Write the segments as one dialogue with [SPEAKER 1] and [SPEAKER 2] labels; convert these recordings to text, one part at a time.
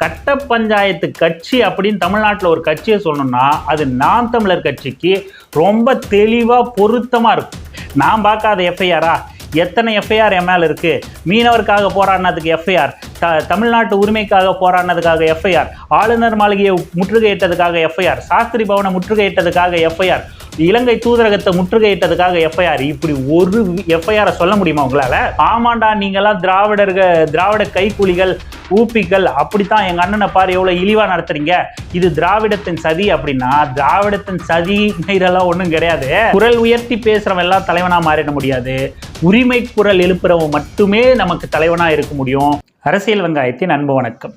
[SPEAKER 1] கட்ட பஞ்சாயத்து கட்சி அப்படின்னு தமிழ்நாட்டில் ஒரு கட்சியை சொல்லணும்னா அது நாம் தமிழர் கட்சிக்கு ரொம்ப தெளிவாக பொருத்தமாக இருக்கும். நான் பார்க்காத எஃப்ஐஆரா எத்தனை எஃப்ஐஆர் என் மேலே இருக்குது மீனவருக்காக போராடினதுக்கு எஃப்ஐஆர் த தமிழ்நாட்டு உரிமைக்காக போராடினதுக்காக எஃப்ஐஆர் ஆளுநர் மாளிகையை முற்றுகையிட்டதுக்காக எஃப்ஐஆர் சாஸ்திரி பவனை முற்றுகையிட்டதுக்காக எஃப்ஐஆர் இலங்கை தூதரகத்தை முற்றுகையிட்டதுக்காக எஃப்ஐஆர் இப்படி ஒரு எஃப்ஐஆரை சொல்ல முடியுமா உங்களால்? ஆமாண்டா நீங்கள்லாம் திராவிடர்கள் திராவிட கைக்கூலிகள் ஊப்பிகள் அப்படித்தான் எங்க அண்ணனை பாரு எவ்வளவு இழிவா நடத்துறீங்க? இது திராவிடத்தின் சதி அப்படின்னா திராவிடத்தின் சதி இதெல்லாம் ஒண்ணும் கிடையாது. குரல் உயர்த்தி பேசுறவன் எல்லாம் தலைவனா மாறிட முடியாது. உரிமை குரல் எழுப்புறவன் மட்டுமே நமக்கு தலைவனா இருக்க முடியும். அரசியல் வெங்காயத்தின் அன்பு வணக்கம்.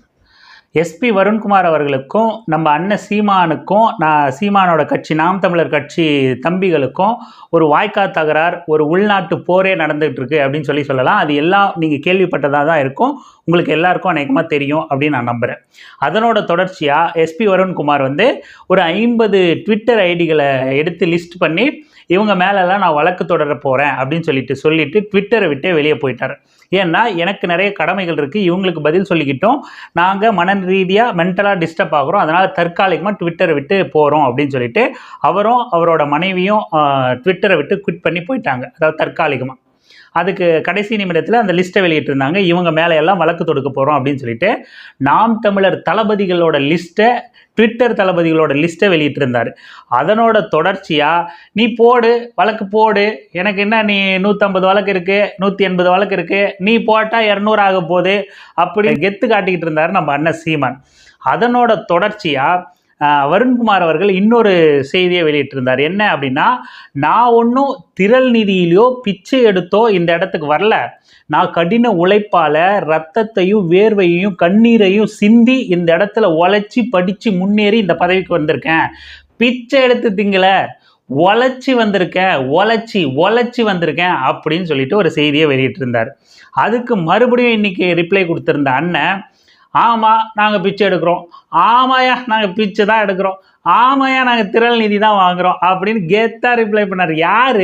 [SPEAKER 1] எஸ்பி வருண்குமார் அவர்களுக்கும் நம்ம அண்ணன் சீமானுக்கும் நான் சீமானோட கட்சி நாம் தமிழர் கட்சி தம்பிகளுக்கும் ஒரு வாய்க்கா தகரார் ஒரு உள்நாட்டு போரே நடந்துகிட்டு இருக்கு அப்படின்னு சொல்லி சொல்லலாம். அது எல்லாம் நீங்கள் கேள்விப்பட்டதாக தான் இருக்கும். உங்களுக்கு எல்லாருக்கும் அநேகமாக தெரியும் அப்படின்னு நான் நம்புகிறேன் அதனோட தொடர்ச்சியாக எஸ்பி வருண்குமார் வந்து ஒரு ஐம்பது ட்விட்டர் ஐடிகளை எடுத்து லிஸ்ட் பண்ணி இவங்க மேலெல்லாம் நான் வழக்கு தொடர போகிறேன் அப்படின்னு சொல்லிட்டு சொல்லிட்டு ட்விட்டரை விட்டே வெளியே போயிட்டார். ஏன்னா எனக்கு நிறைய கடமைகள் இருக்குது இவங்களுக்கு பதில் சொல்லிக்கிட்டோம். நாங்கள் மன ரீதியாக மென்டலாக டிஸ்டர்ப் ஆகுறோம். அதனால் தற்காலிகமாக ட்விட்டரை விட்டு போகிறோம் அப்படின்னு சொல்லிட்டு அவரும் அவரோட மனைவியும் ட்விட்டரை விட்டு குவிட் பண்ணி போயிட்டாங்க. அதாவது தற்காலிகமாக அதுக்கு கடைசி நிமிடத்தில் அந்த லிஸ்ட்டை வெளியிட்டிருந்தாங்க. இவங்க மேலே எல்லாம் வழக்கு தொடுக்க போகிறோம் அப்படின்னு சொல்லிட்டு நாம் தமிழர் தளபதிகளோட லிஸ்ட்டை ட்விட்டர் தளபதிகளோட லிஸ்ட்டை வெளியிட்டிருந்தார். அதனோட தொடர்ச்சியாக நீ போடு வழக்கு போடு. எனக்கு என்ன நீ நூற்றம்பது வழக்கு இருக்குது நூற்றி எண்பது வழக்கு இருக்குது நீ போட்டால் இரநூறு ஆக போகுது. அப்படி கெத்து காட்டிக்கிட்டு இருந்தார் நம்ம அண்ணன் சீமான். அதனோட தொடர்ச்சியாக வருண்குமார் அவர்கள் இன்னொரு செய்தியை வெளியிட்டிருந்தார். என்ன அப்படின்னா நான் ஒன்றும் திரள் நிதியிலையோ பிச்சை எடுத்தோ இந்த இடத்துக்கு வரல. நான் கடின உழைப்பால் ரத்தத்தையும் வேர்வையையும் கண்ணீரையும் சிந்தி இந்த இடத்துல உழைச்சி படித்து முன்னேறி இந்த பதவிக்கு வந்திருக்கேன். பிச்சை எடுத்து திங்களை உழைச்சி வந்திருக்கேன் உழைச்சி உழைச்சி வந்திருக்கேன் அப்படின்னு சொல்லிட்டு ஒரு செய்தியை வெளியிட்டிருந்தார். அதுக்கு மறுபடியும் இன்னைக்கு ரிப்ளை கொடுத்துருந்த அண்ணன் ஆமாம் நாங்கள் பிச்சை எடுக்கிறோம். ஆமாயா நாங்கள் பிச்சை தான் எடுக்கிறோம். ஆமையா நாங்கள் திரள் நிதி தான் வாங்குறோம் அப்படின்னு கெத்தாக ரிப்ளை பண்ணார். யார்?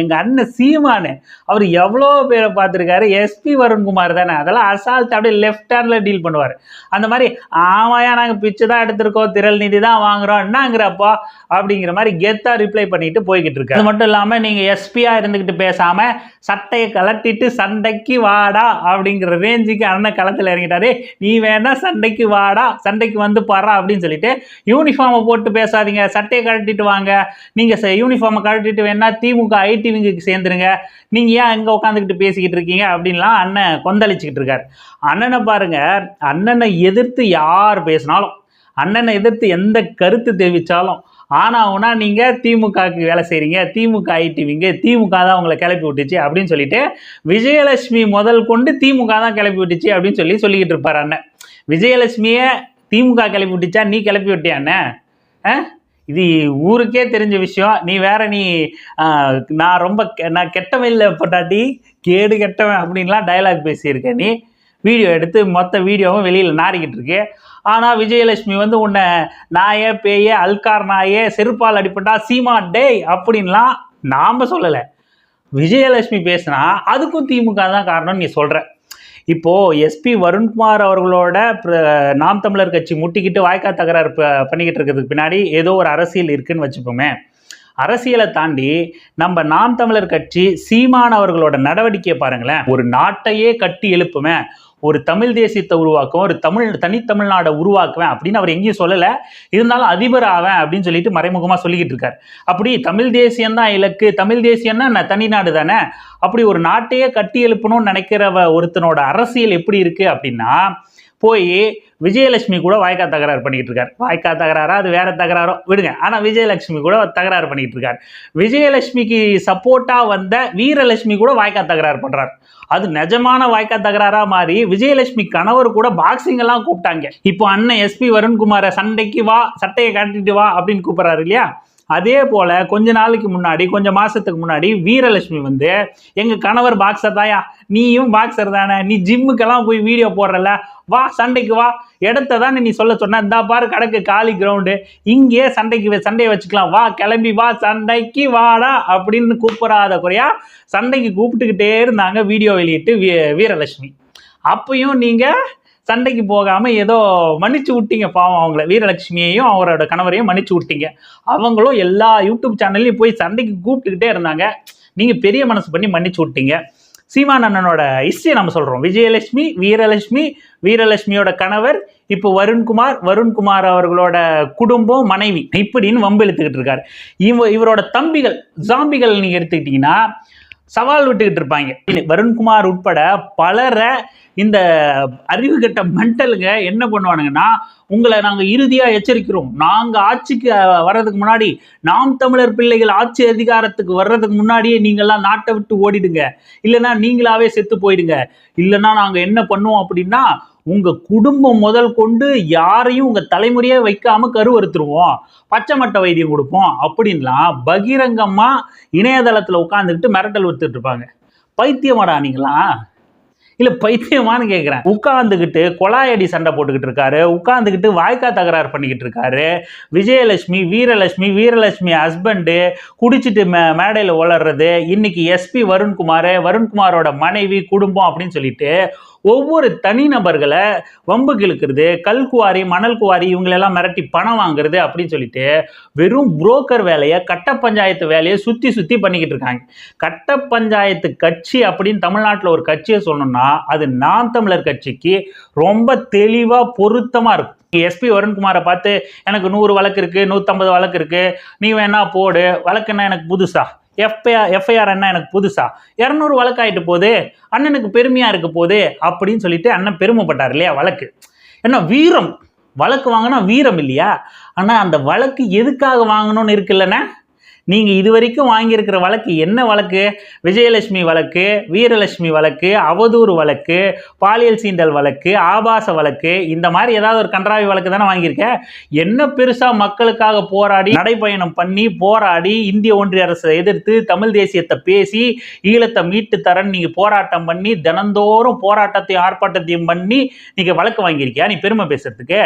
[SPEAKER 1] எங்கள் அண்ணன் சீமானு. அவர் எவ்வளோ பேரை பார்த்துருக்காரு? எஸ்பி வருண்குமார் தானே. அதெல்லாம் அசால்ட் அப்படியே லெஃப்ட் ஹேண்டில் டீல் பண்ணுவார். அந்த மாதிரி ஆமாயா நாங்கள் பிச்சை தான் எடுத்திருக்கோம் திரள் நிதி தான் வாங்குறோம் என்னங்கிறப்போ அப்படிங்கிற மாதிரி கெத்தாக ரிப்ளை பண்ணிட்டு போய்கிட்டு இருக்கு அது மட்டும் இல்லாமல் நீங்கள் எஸ்பியாக இருந்துக்கிட்டு பேசாமல் சட்டையை கலட்டிட்டு சண்டைக்கு வாடா அப்படிங்கிற ரேஞ்சுக்கு அண்ணன் களத்தில் இறங்கிட்டாரு. நீ வேணா சண்டைக்கு வாடா சண்டைக்கு வந்து பாடுறா அப்படின்னு சொல்லிட்டு யூனிஃபார்மை போட்டு பேசாதீங்க. சட்டையை கழட்டிட்டு வாங்க. நீங்கள் யூனிஃபார்மை கழட்டிட்டு வேணா திமுக ஐடி விங்குக்கு சேர்ந்துருங்க. நீங்கள் ஏன் அங்கே உட்காந்துக்கிட்டு பேசிக்கிட்டு இருக்கீங்க? அப்படின்லாம் அண்ணன் கொந்தளிச்சுக்கிட்டு இருக்கார். அண்ணனை பாருங்க அண்ணனை எதிர்த்து யார் பேசினாலும் அண்ணனை எதிர்த்து எந்த கருத்து தெரிவித்தாலும் ஆனாவுனா நீங்கள் திமுகவுக்கு வேலை செய்கிறீங்க திமுக ஐடிவிங்க திமுக தான் உங்களை கிளப்பி விட்டுச்சு அப்படின்னு சொல்லிட்டு விஜயலட்சுமி முதல் கொண்டு திமுக தான் கிளப்பி விட்டுச்சு அப்படின்னு சொல்லி சொல்லிக்கிட்டு இருப்பார் அண்ணன். விஜயலட்சுமியை திமுக கிளப்பி விட்டுச்சா நீ கிளப்பி விட்டியா அண்ணன்? இது ஊருக்கே தெரிஞ்ச விஷயம். நீ வேற நீ நான் ரொம்ப கெ- நான் கெட்டவன் இல்லை பொட்டாட்டி கேடு கெட்டவன் அப்படின்லாம் டயலாக் பேசியிருக்க நீ. வீடியோ எடுத்து மொத்த வீடியோவும் வெளியில் நாரிக்கிட்டு இருக்கு. ஆனால் விஜயலட்சுமி வந்து உன்னை நாயே பேயே அல்கார் நாயே செருப்பால் அடிப்பட்டா சீமா டேய் அப்படின்லாம் நாம் சொல்லலை. விஜயலட்சுமி பேசுனா அதுக்கும் திமுக தான் காரணம்னு நீ சொல்கிற இப்போது எஸ்பி வருண்குமார் அவர்களோட நாம் தமிழர் கட்சி முட்டிக்கிட்டு வாய்க்கா தகராறு ப- பண்ணிக்கிட்டு இருக்கிறதுக்கு பின்னாடி ஏதோ ஒரு அரசியல் இருக்குன்னு வச்சுப்போமே. அரசியலை தாண்டி நம்ம நாம் தமிழர் கட்சி சீமானவர்களோட நடவடிக்கையை பாருங்களேன். ஒரு நாட்டையே கட்டி எழுப்புமே. ஒரு தமிழ் தேசியத்தை உருவாக்குவேன் ஒரு தமிழ் தனித்தமிழ்நாடை உருவாக்குவேன் அப்படின்னு அவர் எங்கேயும் சொல்லலை. இருந்தாலும் அதிபர் ஆவேன் அப்படின்னு சொல்லிட்டு மறைமுகமாக சொல்லிக்கிட்டு இருக்கார். அப்படி தமிழ் தேசியம் தான் இலக்கு தமிழ் தேசியம்னா நான் தனிநாடு தானே? அப்படி ஒரு நாட்டையே கட்டி எழுப்பணும்னு நினைக்கிறவ ஒருத்தனோட அரசியல் எப்படி இருக்குது அப்படின்னா போய் விஜயலட்சுமி கூட வாய்க்கா தகராறு பண்ணிக்கிட்டு இருக்காரு வாய்க்கா தகராறா? அது வேற தகராறோ? விடுங்க. ஆனால் விஜயலட்சுமி கூட தகராறு பண்ணிக்கிட்டு இருக்காரு விஜயலட்சுமிக்கு சப்போர்ட்டாக வந்த வீரலட்சுமி கூட வாய்க்கா தகராறு பண்ணுறாரு அது நிஜமான வாய்க்கா தகராறா மாறி விஜயலட்சுமி கணவர் கூட பாக்ஸிங் எல்லாம் கூப்பிட்டாங்க. இப்போ அண்ணன் எஸ்பி வருண்குமாரை சண்டைக்கு வா சட்டையை காட்டிட்டு வா அப்படின்னு கூப்பிடுறாரு இல்லையா? அதே போல கொஞ்ச நாளைக்கு முன்னாடி கொஞ்சம் மாசத்துக்கு முன்னாடி வீரலட்சுமி வந்து எங்க கணவர் பாக்ஸர் தாயா நீயும் பாக்ஸர் தானே. நீ ஜிம்முக்கெல்லாம் போய் வீடியோ போடுறல வா சண்டைக்கு வா. இடத்த தானே நீ சொல்ல சொன்ன. இந்த பாரு கடக்கு காலி கிரவுண்டு இங்கேயே சண்டைக்கு சண்டையை வச்சுக்கலாம். வா கிளம்பி வா சண்டைக்கு வாடா அப்படின்னு கூப்பிடாத குறையா சண்டைக்கு கூப்பிட்டுக்கிட்டே இருந்தாங்க வீடியோ வெளியிட்டு வீ வீரலட்சுமி. அப்பயும் நீங்கள் சண்டைக்கு போகாமல் ஏதோ மன்னிச்சு விட்டீங்க பாவம் அவங்கள. வீரலட்சுமியையும் அவரோட கணவரையும் மன்னிச்சு விட்டீங்க. அவங்களும் எல்லா யூடியூப் சேனல்லையும் போய் சண்டைக்கு கூப்பிட்டுக்கிட்டே இருந்தாங்க. நீங்கள் பெரிய மனசு பண்ணி மன்னிச்சு விட்டீங்க. சீமான் அண்ணனோட ஹிஸ்டரி நம்ம சொல்கிறோம் விஜயலட்சுமி வீரலட்சுமி வீரலட்சுமியோட கணவர் இப்போ வருண்குமார் வருண்குமார் அவர்களோட குடும்பம் மனைவி இப்படின்னு வம்பு இழுத்துக்கிட்டு இருக்காரு. இவ இவரோட தம்பிகள் ஜாம்பிகள் நீங்கள் எடுத்துக்கிட்டீங்கன்னா சவால் விட்டுக்கிட்டு இருப்பாங்க. வருண்குமார் உட்பட பலரை இந்த அறிவு கட்ட மென்டலுங்க என்ன பண்ணுவானுங்கன்னா உங்களை நாங்கள் இறுதியாக எச்சரிக்கிறோம். நாங்கள் ஆட்சிக்கு வர்றதுக்கு முன்னாடி நாம் தமிழர் பிள்ளைகள் ஆட்சி அதிகாரத்துக்கு வர்றதுக்கு முன்னாடியே நீங்கள்லாம் நாட்டை விட்டு ஓடிடுங்க. இல்லைன்னா நீங்களாவே செத்து போயிடுங்க. இல்லைன்னா நாங்கள் என்ன பண்ணுவோம் அப்படின்னா உங்கள் குடும்பம் முதல் கொண்டு யாரையும் உங்கள் தலைமுறையே வைக்காம கருவறுத்துருவோம். பச்சை மட்டை வைத்தியம் கொடுப்போம் அப்படின்லாம் பகிரங்கமாக இணையதளத்தில் உட்காந்துக்கிட்டு மிரட்டல் வித்துட்டு இருப்பாங்க. பைத்தியமாடா நீங்களா? இல்ல பைத்தியமான்னு கேட்குறேன் உட்காந்துக்கிட்டு கொலாயடி சண்டை போட்டுக்கிட்டு இருக்காரு. உட்காந்துக்கிட்டு வாய்க்கா தகராறு பண்ணிக்கிட்டு இருக்காரு. விஜயலட்சுமி வீரலட்சுமி வீரலட்சுமி ஹஸ்பண்டு குடிச்சிட்டு மே மேடையில் வளர்றது இன்னைக்கு எஸ்பி வருண்குமார் வருண்குமாரோட மனைவி குடும்பம் அப்படின்னு சொல்லிட்டு ஒவ்வொரு தனிநபர்களை வம்புக்கு இழுக்கிறது கல் குவாரி மணல் குவாரி இவங்களெல்லாம் மிரட்டி பணம் வாங்குறது அப்படின்னு சொல்லிட்டு வெறும் புரோக்கர் வேலையை கட்ட பஞ்சாயத்து வேலையை சுற்றி சுற்றி பண்ணிக்கிட்டு இருக்காங்க. கட்ட பஞ்சாயத்து கட்சி அப்படின்னு தமிழ்நாட்டில் ஒரு கட்சியை சொல்லணும்னா அது நாம் தமிழர் கட்சிக்கு ரொம்ப தெளிவாக பொருத்தமாக இருக்கும். எஸ்பி வருண்குமாரை பார்த்து எனக்கு நூறு வழக்கு இருக்குது நூற்றம்பது வழக்கு இருக்குது நீ வேணா போடு வழக்குன்னா எனக்கு புதுசா? எஃப்ஐஆர் எஃப்ஐஆர் அண்ணா எனக்கு புதுசா. இரநூறு வழக்காயிட்டு போகுது. அண்ணனுக்கு பெருமையாக இருக்க போகுது அப்படின்னு சொல்லிட்டு அண்ணன் பெருமைப்பட்டார் இல்லையா வழக்கு. என்ன வீரம். வழக்கு வாங்கினா வீரம் இல்லையா? ஆனால் அந்த வழக்கு எதுக்காக வாங்கணும்னு இருக்குல்லண்ணே? நீங்கள் இது வரைக்கும் வாங்கியிருக்கிற வழக்கு என்ன வழக்கு? விஜயலட்சுமி வழக்கு வீரலட்சுமி வழக்கு அவதூறு வழக்கு பாலியல் சீண்டல் வழக்கு ஆபாச வழக்கு இந்த மாதிரி ஏதாவது ஒரு கன்றாவி வழக்கு தானே வாங்கியிருக்க? என்ன பெருசாக மக்களுக்காக போராடி நடைப்பயணம் பண்ணி போராடி இந்திய ஒன்றிய அரசை எதிர்த்து தமிழ் தேசியத்தை பேசி ஈழத்தை மீட்டு தரன் நீங்கள் போராட்டம் பண்ணி தினந்தோறும் போராட்டத்தையும் ஆர்ப்பாட்டத்தையும் பண்ணி நீங்கள் வழக்கு வாங்கியிருக்கியா? நீ பெருமை பேசுறதுக்கு.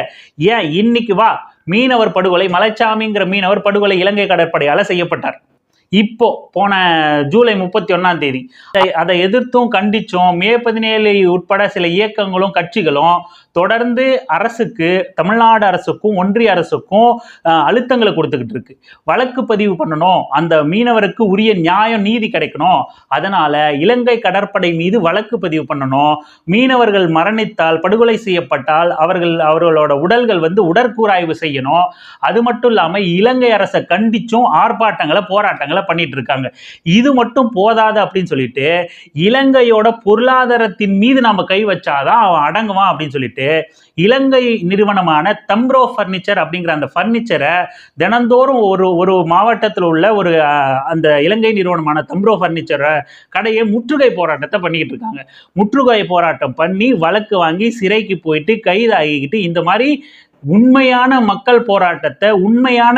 [SPEAKER 1] ஏன் இன்னைக்கு வா மீனவர் படுகொலை மலைச்சாமிங்கிற மீனவர் படுகொலை இலங்கை கடற்படையால் செய்யப்பட்டார். இப்போ போன ஜூலை முப்பத்தி ஒன்றாம் தேதி அதை- அதை எதிர்த்தும் கண்டிச்சும். மே பதினேழு உட்பட சில இயக்கங்களும் கட்சிகளும் தொடர்ந்து அரசுக்கு தமிழ்நாடு அரசுக்கும் ஒன்றிய அரசுக்கும் அழுத்தங்களை கொடுத்துக்கிட்டு இருக்கு. வழக்கு பதிவு பண்ணணும். அந்த மீனவருக்கு உரிய நியாயம் நீதி கிடைக்கணும். அதனால இலங்கை கடற்படை மீது வழக்கு பதிவு பண்ணணும். மீனவர்கள் மரணித்தால் படுகொலை செய்யப்பட்டால் அவர்கள் அவர்களோட உடல்கள் வந்து உடற்கூராய்வு செய்யணும். அது மட்டும் இல்லாமல் இலங்கை அரசை கண்டிச்சும் ஆர்ப்பாட்டங்களை போராட்டங்களை பண்ணிட்டு இருக்காங்க. இது மட்டும் போதாது அப்படின்னு சொல்லிட்டு இலங்கையோட பொருளாதாரத்தின் மீது நம்ம கை வச்சாதான் அவன் அடங்குவான் அப்படின்னு சொல்லிட்டு இலங்கை நிறுவனமான தம்ப்ரோ ஃபர்னிச்சர் அப்படிங்கிற அந்த ஃபர்னிச்சரை தினந்தோறும் ஒரு ஒரு மாவட்டத்தில் உள்ள ஒரு அந்த இலங்கை நிறுவனமான தம்ப்ரோ ஃபர்னிச்சர் கடையை முற்றுகை போராட்டத்தை பண்ணிக்கிட்டு இருக்காங்க. முற்றுகை போராட்டம் பண்ணி வழக்கு வாங்கி சிறைக்கு போயிட்டு கைதாகிக்கிட்டு இந்த மாதிரி உண்மையான மக்கள் போராட்டத்தை உண்மையான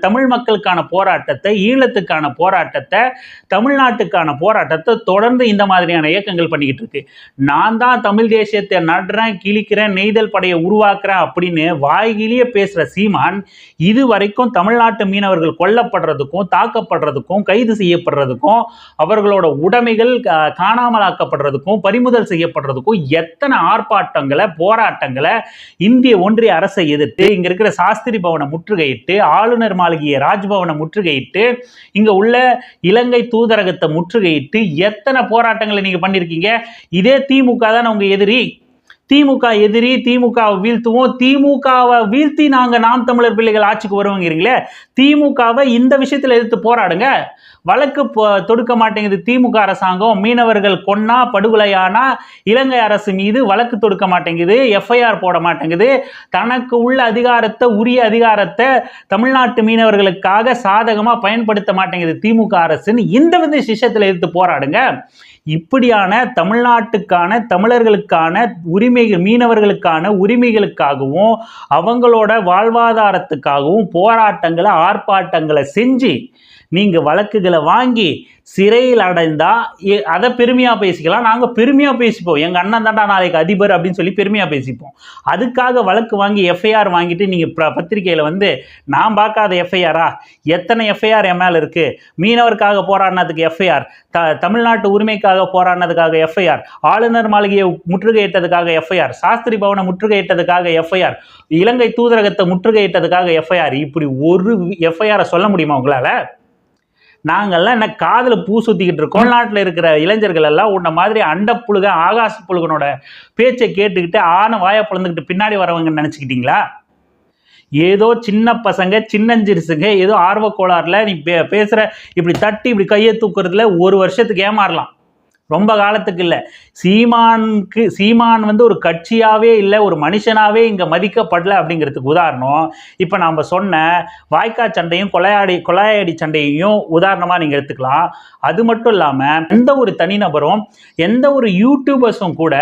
[SPEAKER 1] தமிழ் மக்களுக்கான போராட்டத்தை ஈழத்துக்கான போராட்டத்தை தமிழ்நாட்டுக்கான போராட்டத்தை தொடர்ந்து இந்த மாதிரியான இயக்கங்கள் பண்ணிக்கிட்டு இருக்கு. நான் தான் தமிழ் தேசியத்தை நடுறேன் கிழிக்கிறேன் நெய்தல் படையை உருவாக்குறேன் அப்படின்னு வாய்கிலேயே பேசுகிற சீமான் இது வரைக்கும் தமிழ்நாட்டு மீனவர்கள் கொல்லப்படுறதுக்கும் தாக்கப்படுறதுக்கும் கைது செய்யப்படுறதுக்கும் அவர்களோட உடைமைகள் காணாமலாக்கப்படுறதுக்கும் பறிமுதல் செய்யப்படுறதுக்கும் எத்தனை ஆர்ப்பாட்டங்களை போராட்டங்களை இந்திய ஒன்றிய அரசு எதிர்த்து இங்க இருக்கிற சாஸ்திரி பவனை முற்றுகையிட்டு ஆளுநர் மாளிகையை ராஜ்பவனை முற்றுகையிட்டு இங்க உள்ள இலங்கை தூதரகத்தை முற்றுகையிட்டு எத்தனை போராட்டங்களை நீங்க பண்ணிருக்கீங்க? இதே திமுக தான் உங்க எதிரி. திமுக எதிரி திமுகவை வீழ்த்துவோம். திமுகவை வீழ்த்தி நாங்கள் நாம் தமிழர் பிள்ளைகள் ஆட்சிக்கு வருவோங்கிறீங்களே? திமுகவை இந்த விஷயத்தில் எதிர்த்து போராடுங்க. வழக்கு தொடுக்க மாட்டேங்குது திமுக அரசாங்கம். மீனவர்கள் கொன்னா படுகொலையானா இலங்கை அரசு மீது வழக்கு தொடுக்க மாட்டேங்குது. எஃப்ஐஆர் போட மாட்டேங்குது. தனக்கு உள்ள அதிகாரத்தை உரிய அதிகாரத்தை தமிழ்நாட்டு மீனவர்களுக்காக சாதகமாக பயன்படுத்த மாட்டேங்குது திமுக அரசுன்னு இந்த வந்து விஷயத்துல எதிர்த்து போராடுங்க. இப்படியான தமிழ்நாட்டுக்கான தமிழர்களுக்கான உரிமைகள் மீனவர்களுக்கான உரிமைகளுக்காகவும் அவங்களோட வாழ்வாதாரத்துக்காகவும் போராட்டங்களை ஆர்ப்பாட்டங்களை செஞ்சு நீங்கள் வழக்குகளை வாங்கி சிறையில் அடைந்தால் எ- அதை பெருமையாக பேசிக்கலாம். நாங்கள் பெருமையாக பேசிப்போம். எங்கள் அண்ணன் தாண்டா நாளைக்கு அதிபர் அப்படின்னு சொல்லி பெருமையாக பேசிப்போம். அதுக்காக வழக்கு வாங்கி எஃப்ஐஆர் வாங்கிட்டு நீங்கள் ப பத்திரிக்கையில் வந்து நான் பார்க்காத எஃப்ஐஆரா எத்தனை எஃப்ஐஆர் என் மேலே இருக்குது மீனவருக்காக போராடினதுக்கு எஃப்ஐஆர் த தமிழ்நாட்டு உரிமைக்காக போராடினதுக்காக எஃப்ஐஆர் ஆளுநர் மாளிகையை முற்றுகையிட்டதுக்காக எஃப்ஐஆர் சாஸ்திரி பவனை முற்றுகையிட்டதுக்காக எஃப்ஐஆர் இலங்கை தூதரகத்தை முற்றுகையிட்டதுக்காக எஃப்ஐஆர் இப்படி ஒரு எஃப்ஐஆரை சொல்ல முடியுமா உங்களால்? நாங்கள்லாம் என்ன காதில் பூ சுற்றிக்கிட்டு இருக்கோம். நாட்டில் இருக்கிற இளைஞர்கள் எல்லாம் உன்ன மாதிரி அண்டப்புழுக ஆகாச புழுகனோட பேச்சை கேட்டுக்கிட்டு ஆன வாயை பிளந்துக்கிட்டு பின்னாடி வரவங்கன்னு நினச்சிக்கிட்டீங்களா? ஏதோ சின்ன பசங்க சின்னஞ்சிறுசுங்க ஏதோ ஆர்வ கோளாறில் நீ பே பேசுகிற இப்படி தட்டி இப்படி கையை தூக்குறதுல ஒரு வருஷத்துக்கு ஏமாறலாம். ரொம்ப காலத்துக்கு இல்லை. சீமானுக்கு சீமான் வந்து ஒரு கட்சியாகவே இல்லை ஒரு மனுஷனாகவே இங்கே மதிக்கப்படலை அப்படிங்கிறதுக்கு உதாரணம். இப்போ நாம் சொன்ன வாய்க்கா சண்டையும் கொலையாடி கொலையாடி சண்டையையும் உதாரணமாக நீங்கள் எடுத்துக்கலாம். அது மட்டும் இல்லாமல் எந்த ஒரு தனிநபரும் எந்த ஒரு யூடியூபர்ஸும் கூட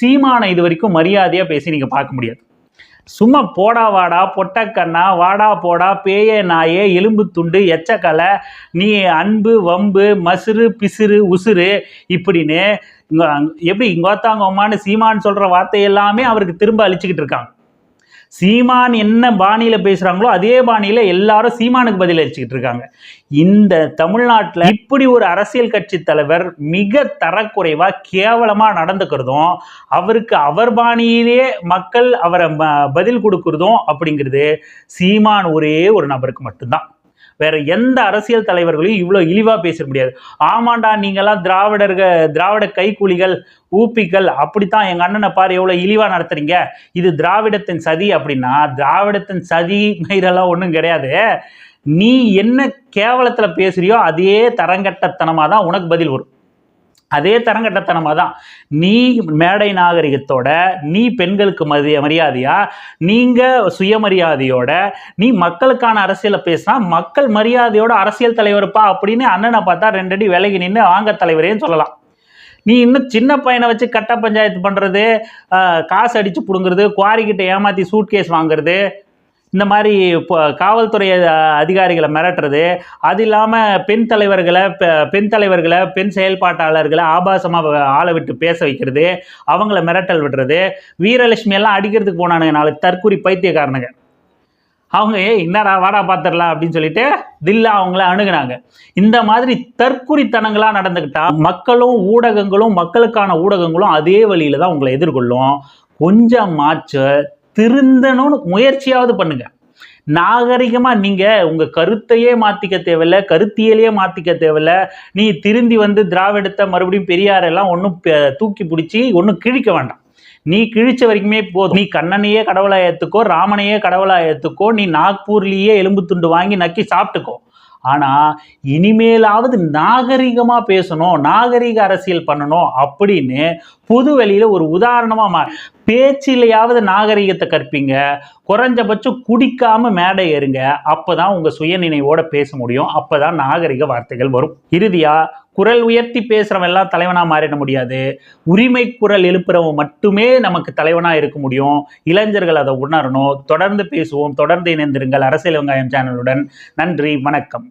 [SPEAKER 1] சீமானை இது வரைக்கும் மரியாதையாக பேசி நீங்கள் பார்க்க முடியாது. சும்மா போடா வாடா பொட்டக்கண்ணா வாடா போடா பேய நாயே எலும்பு துண்டு எச்சக்கலை நீ அன்பு வம்பு மசுறு பிசுறு உசுறு இப்படின்னு இங்க எப்படி இங்கோத்தாங்கம்மான்னு சீமான்னு சொல்கிற வார்த்தை எல்லாமே அவருக்கு திரும்ப அழிச்சிக்கிட்டு இருக்காங்க. சீமான் என்ன பாணியில் பேசுகிறாங்களோ அதே பாணியில் எல்லாரும் சீமானுக்கு பதில் அளிச்சுக்கிட்டு இருக்காங்க. இந்த தமிழ்நாட்டில் இப்படி ஒரு அரசியல் கட்சி தலைவர் மிக தரக்குறைவாக கேவலமாக நடந்துக்கிறதும் அவருக்கு அவர் பாணியிலேயே மக்கள் அவரை பதில் கொடுக்குறதும் அப்படிங்கிறது சீமான் ஒரே ஒரு நபருக்கு மட்டும்தான். வேற எந்த அரசியல் தலைவர்களையும் இவ்வளோ இழிவாக பேச முடியாது. ஆமாண்டா நீங்களாம் திராவிடர்கள் திராவிட கைக்கூலிகள் ஊப்பிகள் அப்படித்தான் எங்கள் அண்ணனை பாரு எவ்வளோ இழிவாக நடத்துறீங்க. இது திராவிடத்தின் சதி அப்படின்னா திராவிடத்தின் சதி மயிரெல்லாம் ஒன்றும் கிடையாது. நீ என்ன கேவலத்தில் பேசுறியோ அதே தரங்கட்டத்தனமாக தான் உனக்கு பதில் வரும். அதே தரங்கட்டத்தனமாக தான். நீ மேடை நாகரிகத்தோட நீ பெண்களுக்கு மதிய மரியாதையா? நீங்கள் சுயமரியாதையோட நீ மக்களுக்கான அரசியலை பேசினா மக்கள் மரியாதையோட அரசியல் தலைவருப்பா அப்படின்னு அண்ணனை பார்த்தா ரெண்டடி விலகி நின்று வாங்க தலைவரேன்னு சொல்லலாம். நீ இன்னும் சின்ன பையனை வச்சு கட்ட பஞ்சாயத்து பண்ணுறது காசு அடித்து பிடுங்குறது குவாரிக்கிட்ட ஏமாற்றி சூட்கேஸ் வாங்குறது இந்த மாதிரி இப்போ காவல்துறை அதிகாரிகளை மிரட்டுறது. அது இல்லாமல் பெண் தலைவர்களை பெண் தலைவர்களை பெண் செயல்பாட்டாளர்களை ஆபாசமாக ஆளை விட்டு பேச வைக்கிறது. அவங்கள மிரட்டல் விடுறது. வீரலட்சுமி எல்லாம் அடிக்கிறதுக்கு போனானுங்க. நாலு தற்கூரி பைத்தியக்காரனுங்க. அவங்க ஏய் என்னடா வாடா பார்த்துடலாம் அப்படின்னு சொல்லிட்டு தில்லா அவங்கள அணுகுனாங்க. இந்த மாதிரி தற்குறித்தனங்களாக நடந்துக்கிட்டா மக்களும் ஊடகங்களும் மக்களுக்கான ஊடகங்களும் அதே வழியில தான் உங்களை எதிர்கொள்ளும். கொஞ்சம் மாற்ற திருந்தணும்னு முயற்சியாவது பண்ணுங்க. நாகரிகமா நீங்க உங்க கருத்தையே மாத்திக்க தேவையில்ல கருத்தியலையே மாத்திக்க தேவையில்ல. நீ திருந்தி வந்து திராவிடத்தை மறுபடியும் பெரியாரெல்லாம் ஒன்றும் தூக்கி பிடிச்சி ஒன்றும் கிழிக்க வேண்டாம். நீ கிழிச்ச வரைக்குமே போதும். நீ கண்ணனையே கடவுளாயத்துக்கோ ராமனையே கடவுளாயத்துக்கோ நீ நாக்பூர்லேயே எலும்பு துண்டு வாங்கி நக்கி சாப்பிட்டுக்கோ. ஆனால் இனிமேலாவது நாகரிகமாக பேசணும் நாகரிக அரசியல் பண்ணணும் அப்படின்னு பொது வழியில் ஒரு உதாரணமாக மா பேச்சிலையாவது நாகரிகத்தை கற்பீங்க குறைஞ்சபட்சம் குடிக்காமல் மேடை ஏறுங்க அப்பதான் உங்கள் சுயநினைவோடு பேச முடியும் அப்பதான் நாகரிக வார்த்தைகள் வரும். இறுதியாக குரல் உயர்த்தி பேசுகிறவன் எல்லாம் தலைவனாக மாறிட முடியாது. உரிமை குரல் எழுப்புறவன் மட்டுமே நமக்கு தலைவனாக இருக்க முடியும். இளைஞர்கள் அதை உணரணும். தொடர்ந்து பேசுவோம். தொடர்ந்து இணைந்திருங்கள். அரசியல் வெங்காயம் சேனலுடன். நன்றி. வணக்கம்.